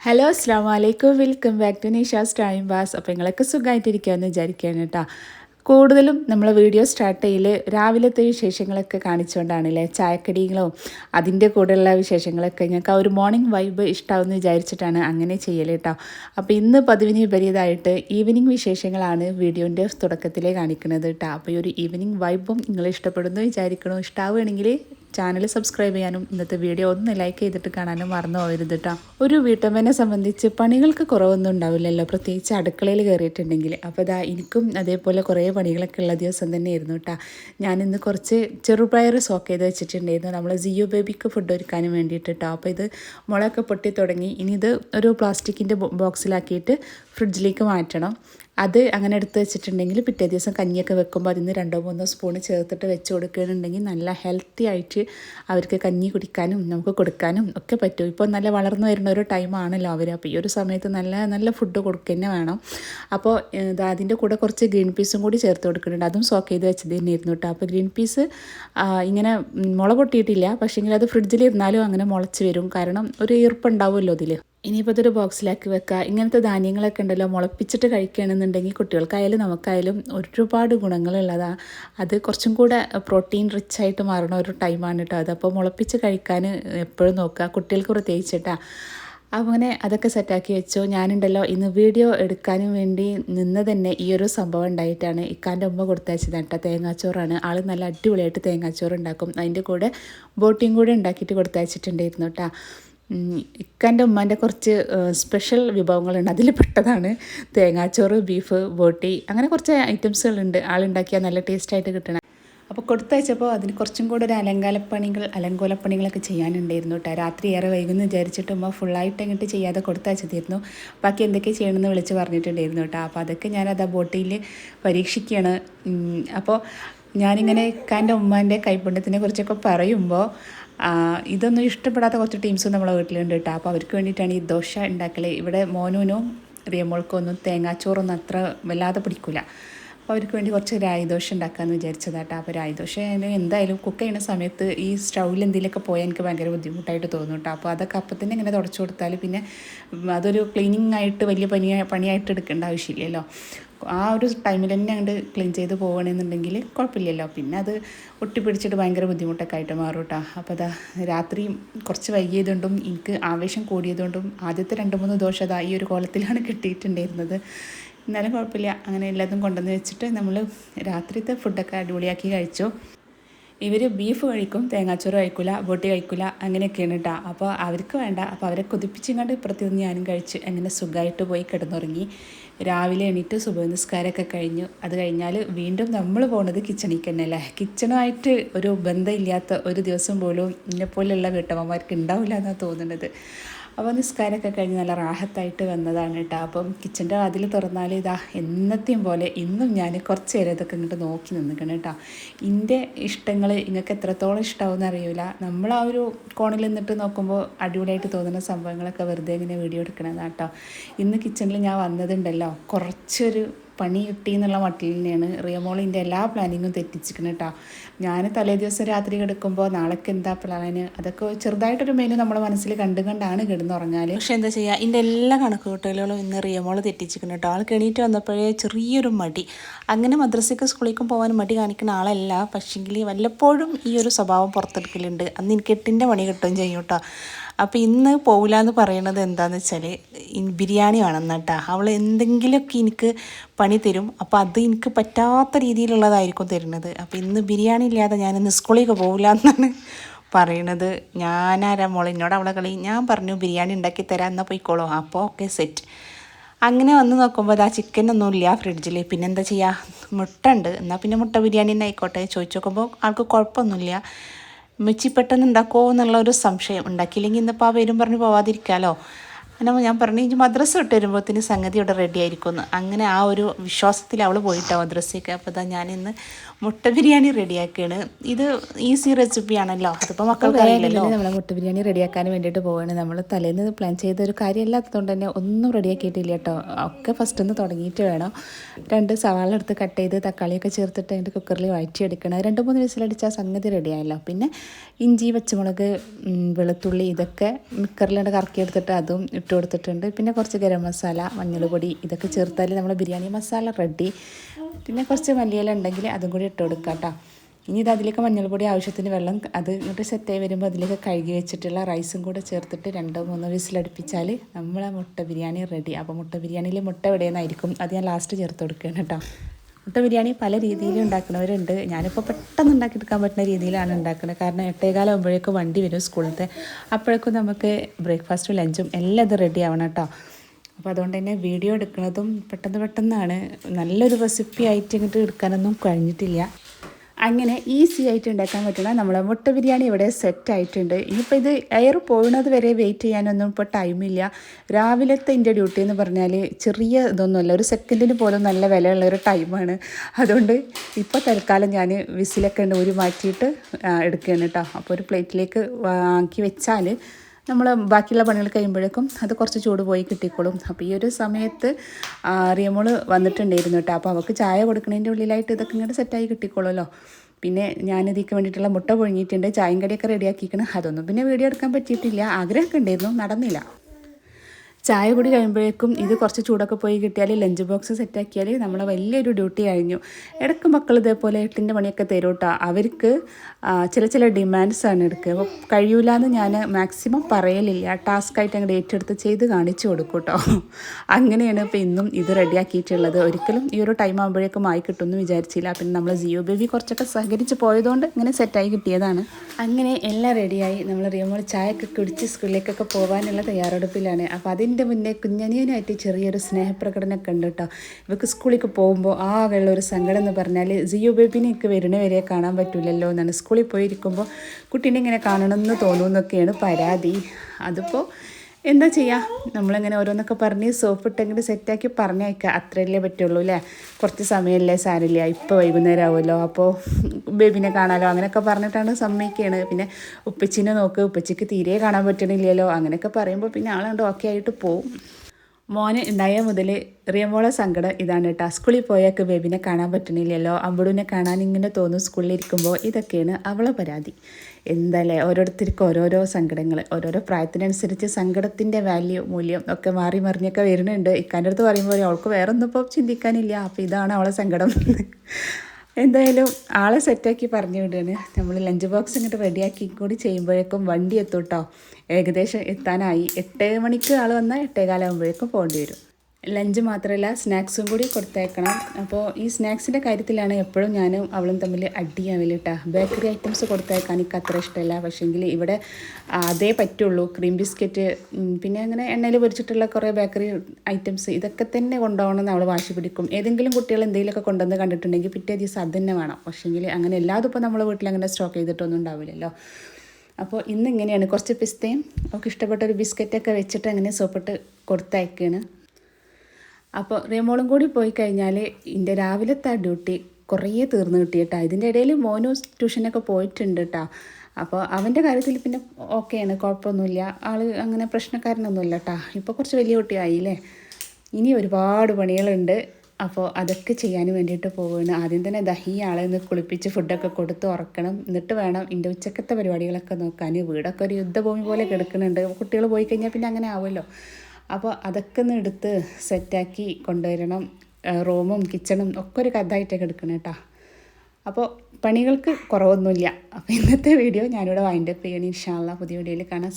Hello അസ്സാം വലൈക്കും welcome back to Nisha's time pass അപ്പോൾ നിങ്ങളൊക്കെ സുഖമായിട്ടിരിക്കുകയെന്ന് വിചാരിക്കുകയാണ് കേട്ടോ കൂടുതലും നമ്മൾ വീഡിയോ സ്റ്റാർട്ട് ചെയ്യൽ രാവിലത്തെ വിശേഷങ്ങളൊക്കെ കാണിച്ചുകൊണ്ടാണല്ലേ ചായക്കടികളും അതിന്റെ കൂടെയുള്ള വിശേഷങ്ങളൊക്കെ ഞങ്ങൾക്ക് ആ ഒരു മോർണിംഗ് വൈബ് ഇഷ്ടമാവുമെന്ന് വിചാരിച്ചിട്ടാണ് അങ്ങനെ ചെയ്യൽ കേട്ടോ അപ്പോൾ ഇന്ന് പതിവിന് വിപരീതമായിട്ട് ഈവനിങ് വിശേഷങ്ങളാണ് വീഡിയോന്റെ തുടക്കത്തിലേ കാണിക്കുന്നത് കേട്ടോ അപ്പോൾ ഈ ഒരു ഈവനിങ് വൈബും നിങ്ങൾ ഇഷ്ടപ്പെടുന്നു വിചാരിക്കണോ? ഇഷ്ടമാവുകയാണെങ്കിൽ ചാനൽ സബ്സ്ക്രൈബ് ചെയ്യാനും ഇന്നത്തെ വീഡിയോ ഒന്ന് ലൈക്ക് ചെയ്തിട്ട് കാണാനും മറന്നു പോകരുത് കേട്ടോ ഒരു വീട്ടമ്മനെ സംബന്ധിച്ച് പണികൾക്ക് കുറവൊന്നും ഉണ്ടാവില്ലല്ലോ. പ്രത്യേകിച്ച് അടുക്കളയിൽ കയറിയിട്ടുണ്ടെങ്കിൽ. അപ്പോൾ ഇതാ എനിക്കും അതേപോലെ കുറേ പണികളൊക്കെ ഉള്ള ദിവസം തന്നെ തന്നെയായിരുന്നു കേട്ടോ ഞാനിന്ന് കുറച്ച് ചെറുപയർ സോക്ക് ചെയ്ത് വെച്ചിട്ടുണ്ടായിരുന്നു. നമ്മൾ ജിയോ ബേബിക്ക് ഫുഡ് ഒരുക്കാനും വേണ്ടിയിട്ട് കേട്ടോ അപ്പോൾ ഇത് മുളയൊക്കെ പൊട്ടി തുടങ്ങി. ഇനി ഇത് ഒരു പ്ലാസ്റ്റിക്കിന്റെ ബോക്സിലാക്കിയിട്ട് ഫ്രിഡ്ജിലേക്ക് മാറ്റണം. അത് അങ്ങനെ എടുത്ത് വെച്ചിട്ടുണ്ടെങ്കിൽ പിറ്റേ ദിവസം കഞ്ഞിയൊക്കെ വെക്കുമ്പോൾ അതിന് രണ്ടോ മൂന്നോ സ്പൂൺ ചേർത്തിട്ട് വെച്ച് കൊടുക്കുകയാണെന്നുണ്ടെങ്കിൽ നല്ല ഹെൽത്തി ആയിട്ട് അവർക്ക് കഞ്ഞി കുടിക്കാനും നമുക്ക് കൊടുക്കാനും ഒക്കെ പറ്റും. ഇപ്പോൾ നല്ല വളർന്നു വരുന്ന ഒരു ടൈമാണല്ലോ അവർ. അപ്പോൾ ഈ ഒരു സമയത്ത് നല്ല നല്ല ഫുഡ് കൊടുക്കുക തന്നെ വേണം. അപ്പോൾ അതിന്റെ കൂടെ കുറച്ച് ഗ്രീൻ പീസും കൂടി ചേർത്ത് കൊടുക്കുന്നുണ്ട്. അതും സോക്ക് ചെയ്ത് വെച്ചത് തന്നെയായിരുന്നു കേട്ടോ. അപ്പോൾ ഗ്രീൻ പീസ് ഇങ്ങനെ മുള പൊട്ടിയിട്ടില്ല. പക്ഷേങ്കിൽ അത് ഫ്രിഡ്ജിലിരുന്നാലും അങ്ങനെ മുളച്ച് വരും. കാരണം ഒരു ഈർപ്പുണ്ടാവുമല്ലോ അതിൽ ഇനിയിപ്പോൾ ഇതൊരു ബോക്സിലാക്കി വെക്കുക ഇങ്ങനത്തെ ധാന്യങ്ങളൊക്കെ ഉണ്ടല്ലോ മുളപ്പിച്ചിട്ട് കഴിക്കുകയാണെന്നുണ്ടെങ്കിൽ കുട്ടികൾക്കായാലും നമുക്കായാലും ഒരുപാട് ഗുണങ്ങളുള്ളതാണ് അത് കുറച്ചും കൂടെ പ്രോട്ടീൻ റിച്ച് ആയിട്ട് മാറുന്ന ഒരു ടൈമാണ് കേട്ടോ അതപ്പോൾ മുളപ്പിച്ച് കഴിക്കാൻ എപ്പോഴും നോക്കുക കുട്ടികൾക്ക് പ്രത്യേകിച്ചിട്ടാണ് അങ്ങനെ അതൊക്കെ സെറ്റാക്കി വെച്ചു. ഞാനുണ്ടല്ലോ ഇന്ന് വീഡിയോ എടുക്കാനും വേണ്ടി നിന്ന് തന്നെ ഈ ഒരു സംഭവം ഉണ്ടായിട്ടാണ്. ഇക്കാന്റെ ഉമ്മ കൊടുത്തയച്ചത് കേട്ടോ തേങ്ങാച്ചോറാണ്. ആൾ നല്ല അടിപൊളിയായിട്ട് തേങ്ങാച്ചോറ് ഉണ്ടാക്കും. അതിന്റെ കൂടെ ബോട്ടിയും കൂടെ ഉണ്ടാക്കിയിട്ട് കൊടുത്തയച്ചിട്ടുണ്ടായിരുന്നു കേട്ടോ ഇക്കാന്റെ ഉമ്മാന്റെ കുറച്ച് സ്പെഷ്യൽ വിഭവങ്ങളുണ്ട്. അതിൽ പെട്ടതാണ് തേങ്ങാച്ചോറ് ബീഫ് ബോട്ടി അങ്ങനെ കുറച്ച് ഐറ്റംസുകളുണ്ട്. ആളുണ്ടാക്കിയാൽ നല്ല ടേസ്റ്റായിട്ട് കിട്ടണം. അപ്പോൾ കൊടുത്തയച്ചപ്പോൾ അതിന് കുറച്ചും കൂടെ ഒരു അലങ്കാലപ്പണികൾ അലങ്കോലപ്പണികളൊക്കെ ചെയ്യാനുണ്ടായിരുന്നു കേട്ടോ. രാത്രി ഏറെ വൈകുന്നു വിചാരിച്ചിട്ട് ഉമ്മ ഫുള്ളായിട്ട് അങ്ങോട്ട് ചെയ്യാതെ കൊടുത്തയച്ചതായിരുന്നു. ബാക്കി എന്തൊക്കെ ചെയ്യണമെന്ന് വിളിച്ച് പറഞ്ഞിട്ടുണ്ടായിരുന്നു കേട്ടോ. അപ്പോൾ അതൊക്കെ ഞാനത് ആ ബോട്ടിയിൽ പരീക്ഷിക്കുകയാണ്. അപ്പോൾ ഞാനിങ്ങനെ ഇക്കാന്റെ ഉമ്മാന്റെ കൈപ്പുണ്യത്തിനെ കുറിച്ചൊക്കെ പറയുമ്പോൾ ഇതൊന്നും ഇഷ്ടപ്പെടാത്ത കുറച്ച് ടീംസും നമ്മളെ വീട്ടിലുണ്ട് കേട്ടോ അപ്പോൾ അവർക്ക് വേണ്ടിയിട്ടാണ് ഈ ദോശ ഉണ്ടാക്കൽ ഇവിടെ മോനുനും റിയമോൾക്കൊന്നും തേങ്ങാച്ചോറൊന്നും അത്ര വല്ലാതെ പിടിക്കില്ല അപ്പോൾ അവർക്ക് വേണ്ടി കുറച്ച് രായിദോശ ഉണ്ടാക്കാമെന്ന് വിചാരിച്ചതാട്ടോ അപ്പോൾ രായിദോശ എന്തായാലും കുക്ക് ചെയ്യുന്ന സമയത്ത് ഈ സ്റ്റൗവിൽ എന്തെങ്കിലുമൊക്കെ പോയാൽ എനിക്ക് ഭയങ്കര ബുദ്ധിമുട്ടായിട്ട് തോന്നും കേട്ടോ അപ്പോൾ അതൊക്കെ അപ്പം തന്നെ ഇങ്ങനെ തുടച്ചു കൊടുത്താൽ പിന്നെ അതൊരു ക്ലീനിങ് ആയിട്ട് വലിയ പനി പണിയായിട്ട് എടുക്കേണ്ട ആവശ്യമില്ലല്ലോ. ആ ഒരു ടൈമിൽ തന്നെ അങ്ങോട്ട് ക്ലീൻ ചെയ്ത് പോകണമെന്നുണ്ടെങ്കിൽ കുഴപ്പമില്ലല്ലോ പിന്നെ അത് ഒട്ടിപ്പിടിച്ചിട്ട് ഭയങ്കര ബുദ്ധിമുട്ടൊക്കെ ആയിട്ട് മാറും കേട്ടോ അപ്പോൾ അതാ രാത്രി കുറച്ച് വൈകിയതുകൊണ്ടും എനിക്ക് ആവേശം കൂടിയതുകൊണ്ടും ആദ്യത്തെ രണ്ട് മൂന്ന് ദോശ അതാ ഈ ഒരു കോലത്തിലാണ് കിട്ടിയിട്ടുണ്ടായിരുന്നത്. എന്നാലും കുഴപ്പമില്ല. അങ്ങനെ എല്ലാതും കൊണ്ടുവന്ന് വെച്ചിട്ട് നമ്മൾ രാത്രിത്തെ ഫുഡൊക്കെ അടിപൊളിയാക്കി കഴിച്ചു. ഇവർ ബീഫ് കഴിക്കും തേങ്ങാച്ചോറ് കഴിക്കില്ല ബോട്ടി കഴിക്കില്ല അങ്ങനെയൊക്കെയാണ് കേട്ടോ അപ്പോൾ അവർക്ക് വേണ്ട. അപ്പോൾ അവരെ കൊതിപ്പിച്ചിങ്ങാണ്ട് ഇപ്പുറത്ത് ഞാനും കഴിച്ച്. അങ്ങനെ സുഖമായിട്ട് പോയി കിടന്നുറങ്ങി. രാവിലെ എണീറ്റ് സുബ നിസ്കാരമൊക്കെ കഴിഞ്ഞു. അത് കഴിഞ്ഞാൽ വീണ്ടും നമ്മൾ പോകുന്നത് കിച്ചണിക്ക് തന്നെ അല്ലേ കിച്ചണുമായിട്ട് ഒരു ബന്ധമില്ലാത്ത ഒരു ദിവസം പോലും എന്നെപ്പോലെയുള്ള വീട്ടമ്മമാർക്ക് ഉണ്ടാവില്ല എന്നാണ് തോന്നുന്നത്. അപ്പോൾ നിസ്കാരമൊക്കെ കഴിഞ്ഞ് നല്ല റാഹത്തായിട്ട് വന്നതാണ് കേട്ടോ. അപ്പം കിച്ചന്റെ വാതിൽ തുറന്നാൽ ഇതാ എന്നത്തെയും പോലെ ഇന്നും ഞാൻ കുറച്ച് നേരം ഇതൊക്കെ ഇങ്ങോട്ട് നോക്കി നിന്നിക്കണം കേട്ടോ. എന്റെ ഇഷ്ടങ്ങൾ നിങ്ങൾക്ക് എത്രത്തോളം ഇഷ്ടമാവുമെന്ന് അറിയില്ല നമ്മൾ ആ ഒരു കോണിൽ നിന്നിട്ട് നോക്കുമ്പോൾ അടിപൊളിയായിട്ട് തോന്നുന്ന സംഭവങ്ങളൊക്കെ വെറുതെ ഇങ്ങനെ വീഡിയോ എടുക്കണതാണ് കേട്ടോ. ഇന്ന് കിച്ചണിൽ ഞാൻ വന്നതുണ്ടല്ലോ. കുറച്ചൊരു പണി കിട്ടി എന്നുള്ള മട്ടിൽ തന്നെയാണ് റിയമോളിന്റെ എല്ലാ പ്ലാനിങ്ങും തെറ്റിച്ചിരിക്കണം കേട്ടോ ഞാൻ തലേ ദിവസം രാത്രി കിടക്കുമ്പോൾ നാളേക്ക് എന്താ പ്ലാന് അതൊക്കെ ചെറുതായിട്ടൊരു മെനു നമ്മുടെ മനസ്സിൽ കണ്ടു കണ്ടാണ് കിടന്നുറങ്ങാൽ പക്ഷെ എന്താ ചെയ്യുക ഇതിന്റെ എല്ലാ കണക്കുകൂട്ടലുകളും ഇന്ന് റിയമോൾ തെറ്റിച്ചിരിക്കണം കേട്ടോ ആൾ എണീറ്റ് വന്നപ്പോഴേ ചെറിയൊരു മടി. അങ്ങനെ മദ്രസയ്ക്ക് സ്കൂളിലേക്കും പോകാൻ മടി കാണിക്കുന്ന ആളല്ല. പക്ഷേങ്കിൽ വല്ലപ്പോഴും ഈ ഒരു സ്വഭാവം പുറത്തെടുക്കലുണ്ട്. അന്ന് എനിക്ക് എട്ടിന്റെ പണി കിട്ടുകയും ചെയ്യും കേട്ടോ അപ്പോൾ ഇന്ന് പോകില്ല എന്ന് പറയണത് എന്താണെന്ന് വെച്ചാൽ ബിരിയാണി വേണം കേട്ടോ അവൾ എന്തെങ്കിലുമൊക്കെ എനിക്ക് പണി തരും. അപ്പോൾ അത് എനിക്ക് പറ്റാത്ത രീതിയിലുള്ളതായിരിക്കും തരുന്നത്. അപ്പോൾ ഇന്ന് ബിരിയാണി ഇല്ലാതെ ഞാൻ ഇന്ന് സ്കൂളിലേക്ക് പോകില്ല എന്നാണ് പറയണത്. ഞാനാരാ മോളെ? എന്നോട് അവളെ കളി ഞാൻ പറഞ്ഞു ബിരിയാണി ഉണ്ടാക്കി തരാം എന്നാൽ പോയിക്കോളൂ. അപ്പോൾ ഓക്കെ സെറ്റ്. അങ്ങനെ വന്ന് നോക്കുമ്പോൾ ആ ചിക്കൻ ഒന്നും ഇല്ല ഫ്രിഡ്ജിൽ പിന്നെ എന്താ ചെയ്യുക മുട്ട ഉണ്ട്. എന്നാൽ പിന്നെ മുട്ട ബിരിയാണി തന്നെ ആയിക്കോട്ടെ. ചോദിച്ചു നോക്കുമ്പോൾ ആൾക്ക് കുഴപ്പമൊന്നുമില്ല. മെച്ചി പെട്ടെന്ന് ഉണ്ടാക്കുമോ എന്നുള്ള ഒരു സംശയം ഉണ്ടാക്കിയില്ലെങ്കിൽ ഇന്നിപ്പോൾ ആ പേരും പറഞ്ഞ് പോവാതിരിക്കാമല്ലോ അങ്ങനെ ഞാൻ പറഞ്ഞു ഇനി മദ്രസ വിട്ട് വരുമ്പോഴത്തേന് സംഗതി ഇവിടെ റെഡി ആയിരിക്കുമെന്ന്. അങ്ങനെ ആ ഒരു വിശ്വാസത്തിൽ അവൾ പോയിട്ടാണ് മദ്രസയൊക്കെ. അപ്പോൾ ഇതാ ഞാനിന്ന് മുട്ട ബിരിയാണി റെഡിയാക്കുകയാണ് ഇത് ഈസി റെസിപ്പി ആണല്ലോ. അതിപ്പോൾ മക്കൾക്ക് അറിയില്ലല്ലോ നമ്മൾ മുട്ട ബിരിയാണി റെഡിയാക്കാൻ വേണ്ടിയിട്ട് പോവുകയാണ് നമ്മൾ തലേന്ന് പ്ലാൻ ചെയ്ത ഒരു കാര്യമല്ലാത്തതുകൊണ്ട് തന്നെ ഒന്നും റെഡിയാക്കിയിട്ടില്ല കേട്ടോ. ഒക്കെ ഫസ്റ്റ് ഒന്ന് തുടങ്ങിയിട്ട് വേണം. രണ്ട് സവാള എടുത്ത് കട്ട് ചെയ്ത് തക്കാളിയൊക്കെ ചേർത്തിട്ട് അതിന്റെ കുക്കറിൽ വഴറ്റിയെടുക്കണം. രണ്ട് മൂന്ന് വിസിലടിച്ചാൽ സംഗതി റെഡിയായല്ലോ പിന്നെ ഇഞ്ചി പച്ചമുളക് വെളുത്തുള്ളി ഇതൊക്കെ മിക്കറിലുണ്ട് കറക്കിയെടുത്തിട്ട് അതും ഇട്ട് കൊടുത്തിട്ടുണ്ട്. പിന്നെ കുറച്ച് ഗരം മസാല മഞ്ഞൾ പൊടി ഇതൊക്കെ ചേർത്താൽ നമ്മൾ ബിരിയാണി മസാല റെഡി പിന്നെ കുറച്ച് മല്ലിയില ഉണ്ടെങ്കിൽ അതും കൂടി ഇട്ട് കൊടുക്കാം കേട്ടോ ഇനി ഇത് അതിലേക്ക് മഞ്ഞൾപ്പൊടി ആവശ്യത്തിന് വെള്ളം അത് ഇങ്ങോട്ട് സെറ്റായി വരുമ്പോൾ അതിലേക്ക് കഴുകി വെച്ചിട്ടുള്ള റൈസും കൂടെ ചേർത്തിട്ട് രണ്ടോ മൂന്നോ വിസിലടുപ്പിച്ചാൽ നമ്മളെ മുട്ട ബിരിയാണി റെഡി അപ്പോൾ മുട്ട ബിരിയാണിയിൽ മുട്ട എവിടെയെന്നായിരിക്കും അത് ഞാൻ ലാസ്റ്റ് ചേർത്ത് കൊടുക്കുകയാണ് കേട്ടോ മുട്ട ബിരിയാണി പല രീതിയിൽ ഉണ്ടാക്കുന്നവരുണ്ട്. ഞാനിപ്പോൾ പെട്ടെന്ന് ഉണ്ടാക്കിയെടുക്കാൻ പറ്റുന്ന രീതിയിലാണ് ഉണ്ടാക്കുന്നത്. കാരണം എട്ടേകാലം ആകുമ്പോഴേക്കും വണ്ടി വരും സ്കൂളിലത്തെ. അപ്പോഴേക്കും നമുക്ക് ബ്രേക്ക്ഫാസ്റ്റും ലഞ്ചും എല്ലാം ഇത് റെഡി ആവണം കേട്ടോ അപ്പോൾ അതുകൊണ്ട് തന്നെ വീഡിയോ എടുക്കുന്നതും പെട്ടെന്ന് പെട്ടെന്നാണ്. നല്ലൊരു റെസിപ്പി ആയിട്ട് ഇങ്ങോട്ട് എടുക്കാനൊന്നും കഴിഞ്ഞിട്ടില്ല. അങ്ങനെ ഈസി ആയിട്ട് ഉണ്ടാക്കാൻ പറ്റുന്ന നമ്മുടെ മുട്ട ബിരിയാണി ഇവിടെ സെറ്റ് ആയിട്ടുണ്ട്. ഇനിയിപ്പോൾ ഇത് എയർ പോകുന്നത് വരെ വെയിറ്റ് ചെയ്യാനൊന്നും ഇപ്പോൾ ടൈമില്ല രാവിലത്തെ എന്റെ ഡ്യൂട്ടി എന്ന് പറഞ്ഞാൽ ചെറിയ ഇതൊന്നുമല്ല ഒരു സെക്കൻഡിന് പോലും നല്ല വിലയുള്ള ഒരു ടൈമാണ് അതുകൊണ്ട് ഇപ്പോൾ തൽക്കാലം ഞാൻ വിസിലൊക്കെ ഉണ്ട് ഒരു മാറ്റിയിട്ട് എടുക്കുകയാണ് കേട്ടോ അപ്പോൾ ഒരു പ്ലേറ്റിലേക്ക് ആക്കി വെച്ചാൽ നമ്മൾ ബാക്കിയുള്ള പണികൾ കഴിയുമ്പോഴേക്കും അത് കുറച്ച് ചൂട് പോയി കിട്ടിക്കോളും. അപ്പോൾ ഈ ഒരു സമയത്ത് റിയമോൾ വന്നിട്ടുണ്ടായിരുന്നു കേട്ടോ. അപ്പോൾ അവൾക്ക് ചായ കൊടുക്കുന്നതിന്റെ ഉള്ളിലായിട്ട് ഇതൊക്കെ ഇങ്ങോട്ട് സെറ്റായി കിട്ടിക്കോളുമല്ലോ പിന്നെ ഞാൻ ഇതിക്ക് വേണ്ടിയിട്ടുള്ള മുട്ട പൊഴിഞ്ഞിട്ടുണ്ട് ചായയും കടിയൊക്കെ റെഡിയാക്കിയിരിക്കണം അതൊന്നും പിന്നെ വീഡിയോ എടുക്കാൻ പറ്റിയിട്ടില്ല. ആഗ്രഹമൊക്കെ ഉണ്ടായിരുന്നു. നടന്നില്ല. ചായ കൂടി കഴിയുമ്പോഴേക്കും ഇത് കുറച്ച് ചൂടൊക്കെ പോയി കിട്ടിയാൽ ലഞ്ച് ബോക്സ് സെറ്റാക്കിയാൽ നമ്മളെ വലിയൊരു ഡ്യൂട്ടി കഴിഞ്ഞു ഇടയ്ക്ക് മക്കൾ ഇതേപോലെ എട്ടിന്റെ പണിയൊക്കെ തരും കേട്ടോ അവർക്ക് ചില ചില ഡിമാൻഡ്സ് ആണ് എടുക്കുക. അപ്പോൾ കഴിയൂല എന്ന് ഞാൻ മാക്സിമം പറയലില്ല. ടാസ്ക് ആയിട്ട് അങ്ങോട്ട് ഏറ്റെടുത്ത് ചെയ്ത് കാണിച്ചു കൊടുക്കും കേട്ടോ അങ്ങനെയാണ് ഇപ്പോൾ ഇന്നും ഇത് റെഡിയാക്കിയിട്ടുള്ളത് ഒരിക്കലും ഈ ഒരു ടൈം ആകുമ്പോഴേക്കും ആയി കിട്ടുമെന്ന് വിചാരിച്ചില്ല. പിന്നെ നമ്മൾ ജിയോ ബേബി കുറച്ചൊക്കെ സഹകരിച്ച് പോയതുകൊണ്ട് ഇങ്ങനെ സെറ്റായി കിട്ടിയതാണ്. അങ്ങനെ എല്ലാം റെഡിയായി നമ്മൾ റിയമോൾ ചായയൊക്കെ കുടിച്ച് സ്കൂളിലേക്കൊക്കെ പോകാനുള്ള തയ്യാറെടുപ്പിലാണ്. അപ്പോൾ അതിന്റെ മുന്നേ കുഞ്ഞനിയനായിട്ട് ചെറിയൊരു സ്നേഹപ്രകടനം ഉണ്ട് കേട്ടോ. ഇവർക്ക് സ്കൂളിലേക്ക് പോകുമ്പോൾ ആകെയുള്ള ഒരു സങ്കടം എന്ന് പറഞ്ഞാൽ ജിയോ ബേബിനെയൊക്കെ വരെ കാണാൻ പറ്റില്ലല്ലോ എന്നാണ്. സ്കൂളിൽ പോയിരിക്കുമ്പോൾ കുട്ടീനെ ഇങ്ങനെ കാണണമെന്ന് തോന്നുന്നൊക്കെയാണ് പരാതി. അതിപ്പോൾ എന്താ ചെയ്യുക നമ്മളിങ്ങനെ ഓരോന്നൊക്കെ പറഞ്ഞ് സോപ്പ് ഇട്ടെങ്കിൽ സെറ്റാക്കി പറഞ്ഞേക്കാം അത്രയല്ലേ പറ്റുള്ളൂ അല്ലേ കുറച്ച് സമയമല്ലേ സാരില്ല ഇപ്പോൾ വൈകുന്നേരം ആവുമല്ലോ അപ്പോൾ ബേബിനെ കാണാമല്ലോ അങ്ങനെയൊക്കെ പറഞ്ഞിട്ടാണ് സമ്മതിക്കുകയാണ് പിന്നെ ഉപ്പച്ചിനെ നോക്ക്. ഉപ്പച്ചിക്ക് തീരെ കാണാൻ പറ്റണില്ലല്ലോ. അങ്ങനെയൊക്കെ പറയുമ്പോൾ പിന്നെ ആളുണ്ട് ഓക്കെ ആയിട്ട് പോവും. മോന് ഉണ്ടായ മുതൽ റിയമോളെ സങ്കടം ഇതാണ് കേട്ടോ. സ്കൂളിൽ പോയൊക്കെ ബേബിനെ കാണാൻ പറ്റണില്ലല്ലോ. അമ്പുടുവിനെ കാണാൻ ഇങ്ങനെ തോന്നും സ്കൂളിലിരിക്കുമ്പോൾ ഇതൊക്കെയാണ് അവളെ പരാതി. എന്തല്ലേ? ഓരോരുത്തർക്കും ഓരോരോ സങ്കടങ്ങൾ ഓരോരോ പ്രായത്തിനനുസരിച്ച് സങ്കടത്തിന്റെ വാല്യൂ മൂല്യം ഒക്കെ മാറി മറിഞ്ഞൊക്കെ വരുന്നുണ്ട്. ഇക്കാന്റെ അടുത്ത് പറയുമ്പോൾ അവൾക്ക് വേറെ ഒന്നും ഇപ്പോൾ ചിന്തിക്കാനില്ല. അപ്പോൾ ഇതാണ് അവളെ സങ്കടം. എന്തായാലും ആളെ സെറ്റാക്കി പറഞ്ഞു വിടുകയാണ് നമ്മൾ ലഞ്ച് ബോക്സ് ഇങ്ങോട്ട് റെഡിയാക്കി കൂടി ചെയ്യുമ്പോഴേക്കും വണ്ടി എത്തും കേട്ടോ ഏകദേശം എത്താനായി. എട്ട് മണിക്ക് ആൾ വന്നാൽ എട്ടേകാലാകുമ്പോഴേക്കും പോകേണ്ടി വരും. ലഞ്ച് മാത്രമല്ല സ്നാക്സും കൂടി കൊടുത്തേക്കണം. അപ്പോൾ ഈ സ്നാക്സിന്റെ കാര്യത്തിലാണ് എപ്പോഴും ഞാനും അവളും തമ്മിൽ അടിയാവില്ല കേട്ടോ ബേക്കറി ഐറ്റംസ് കൊടുത്തേക്കാൻ എനിക്ക് അത്ര ഇഷ്ടമല്ല പക്ഷേങ്കിൽ ഇവിടെ അതേ പറ്റുള്ളൂ. ക്രീം ബിസ്ക്കറ്റ് പിന്നെ അങ്ങനെ എണ്ണയിൽ പൊരിച്ചിട്ടുള്ള കുറേ ബേക്കറി ഐറ്റംസ് ഇതൊക്കെ തന്നെ കൊണ്ടുപോകണമെന്ന് അവൾ വാശി പിടിക്കും. ഏതെങ്കിലും കുട്ടികൾ എന്തെങ്കിലുമൊക്കെ കൊണ്ടുവന്ന് കണ്ടിട്ടുണ്ടെങ്കിൽ പിറ്റേ ദിവസം അത് തന്നെ വേണം. പക്ഷേങ്കിൽ അങ്ങനെ എല്ലാതും ഇപ്പോൾ നമ്മളെ വീട്ടിൽ അങ്ങനെ സ്റ്റോക്ക് ചെയ്തിട്ടൊന്നും ഉണ്ടാവില്ലല്ലോ. അപ്പോൾ ഇന്ന് ഇങ്ങനെയാണ്. കുറച്ച് പിസ്തയും ഒക്കെ ഇഷ്ടപ്പെട്ട ഒരു ബിസ്ക്കറ്റൊക്കെ വെച്ചിട്ട് അങ്ങനെ സോപ്പിട്ട് കൊടുത്തയക്കുകയാണ് അപ്പോൾ റിയമോളും കൂടി പോയി കഴിഞ്ഞാൽ എന്റെ രാവിലത്തെ ഡ്യൂട്ടി കുറേ തീർന്നു കിട്ടി ഇതിന്റെ ഇടയിൽ മോനു ട്യൂഷനൊക്കെ പോയിട്ടുണ്ട് കേട്ടോ അപ്പോൾ അവന്റെ കാര്യത്തിൽ പിന്നെ ഓക്കെയാണ് കുഴപ്പമൊന്നുമില്ല ആൾ അങ്ങനെ പ്രശ്നക്കാരനൊന്നുമില്ല കേട്ടോ ഇപ്പോൾ കുറച്ച് വലിയ കുട്ടിയായില്ലേ? ഇനി ഒരുപാട് പണികളുണ്ട്. അപ്പോൾ അതൊക്കെ ചെയ്യാൻ വേണ്ടിയിട്ട് പോവുകയാണ് ആദ്യം തന്നെ ദഹി ആളെ ഒന്ന് കുളിപ്പിച്ച് ഫുഡൊക്കെ കൊടുത്ത് ഉറക്കണം. എന്നിട്ട് വേണം എന്റെ ഉച്ചക്കത്തെ പരിപാടികളൊക്കെ നോക്കാൻ വീടൊക്കെ ഒരു യുദ്ധഭൂമി പോലെ കിടക്കുന്നുണ്ട്. കുട്ടികൾ പോയി കഴിഞ്ഞാൽ പിന്നെ അങ്ങനെ ആവുമല്ലോ. അപ്പോൾ അതൊക്കെ ഒന്ന് എടുത്ത് സെറ്റാക്കി കൊണ്ടുവരണം. റൂമും കിച്ചണും ഒക്കെ ഒരു കഥായിട്ടൊക്കെ എടുക്കണം കേട്ടോ. അപ്പോൾ പണികൾക്ക് കുറവൊന്നുമില്ല. അപ്പോൾ ഇന്നത്തെ വീഡിയോ ഞാനിവിടെ വൈൻഡപ്പ് ചെയ്യണം ഇൻഷാല്ല പുതിയ വീഡിയോയിൽ കാണാം.